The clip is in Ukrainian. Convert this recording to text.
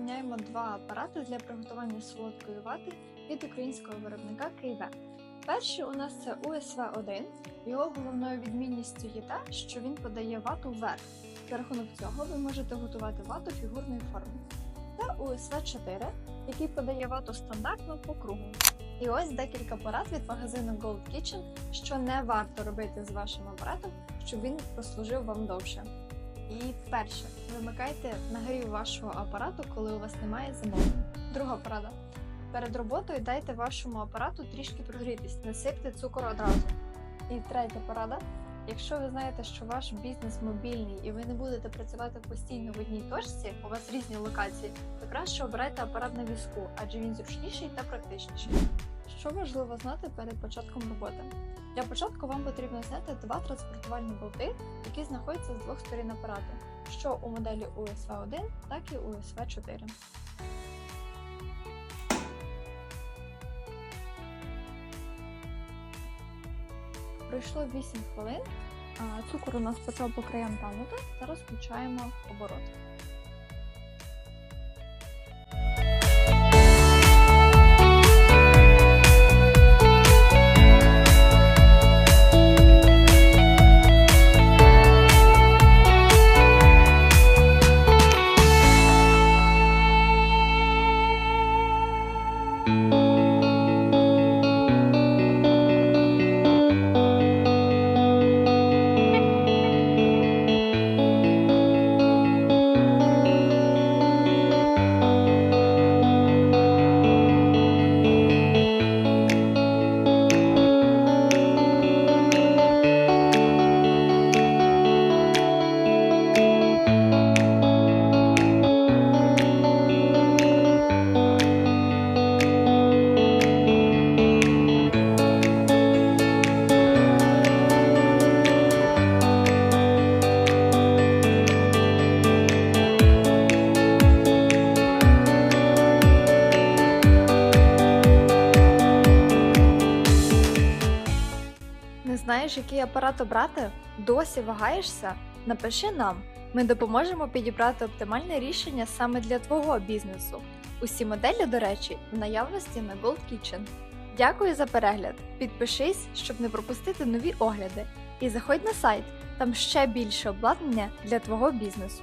розглядаємо два апарати для приготування солодкої вати від українського виробника Києве. Перший у нас це УСВ-1. Його головною відмінністю є те, що він подає вату вверх. За рахунок цього ви можете готувати вату фігурної форми. Та УСВ-4, який подає вату стандартно по кругу. І ось декілька порад від магазину Gold Kitchen, що не варто робити з вашим апаратом, щоб він прослужив вам довше. І перше, вимикайте нагрів вашого апарату, коли у вас немає замовлень. Друга порада. Перед роботою дайте вашому апарату трішки прогрітись, не сипте цукор одразу. І третя порада. Якщо ви знаєте, що ваш бізнес мобільний і ви не будете працювати постійно в одній точці, у вас різні локації, то краще обирайте апарат на візку, адже він зручніший та практичніший. Що важливо знати перед початком роботи? Для початку вам потрібно зняти два транспортувальні болти, які знаходяться з двох сторін апарату, що у моделі USV1, так і USV4. Пройшло 8 хвилин, цукор у нас почав по краям танути. Зараз включаємо оборот. Знаєш, який апарат обрати? Досі вагаєшся? Напиши нам. Ми допоможемо підібрати оптимальне рішення саме для твого бізнесу. Усі моделі, до речі, в наявності на Gold Kitchen. Дякую за перегляд. Підпишись, щоб не пропустити нові огляди. І заходь на сайт, там ще більше обладнання для твого бізнесу.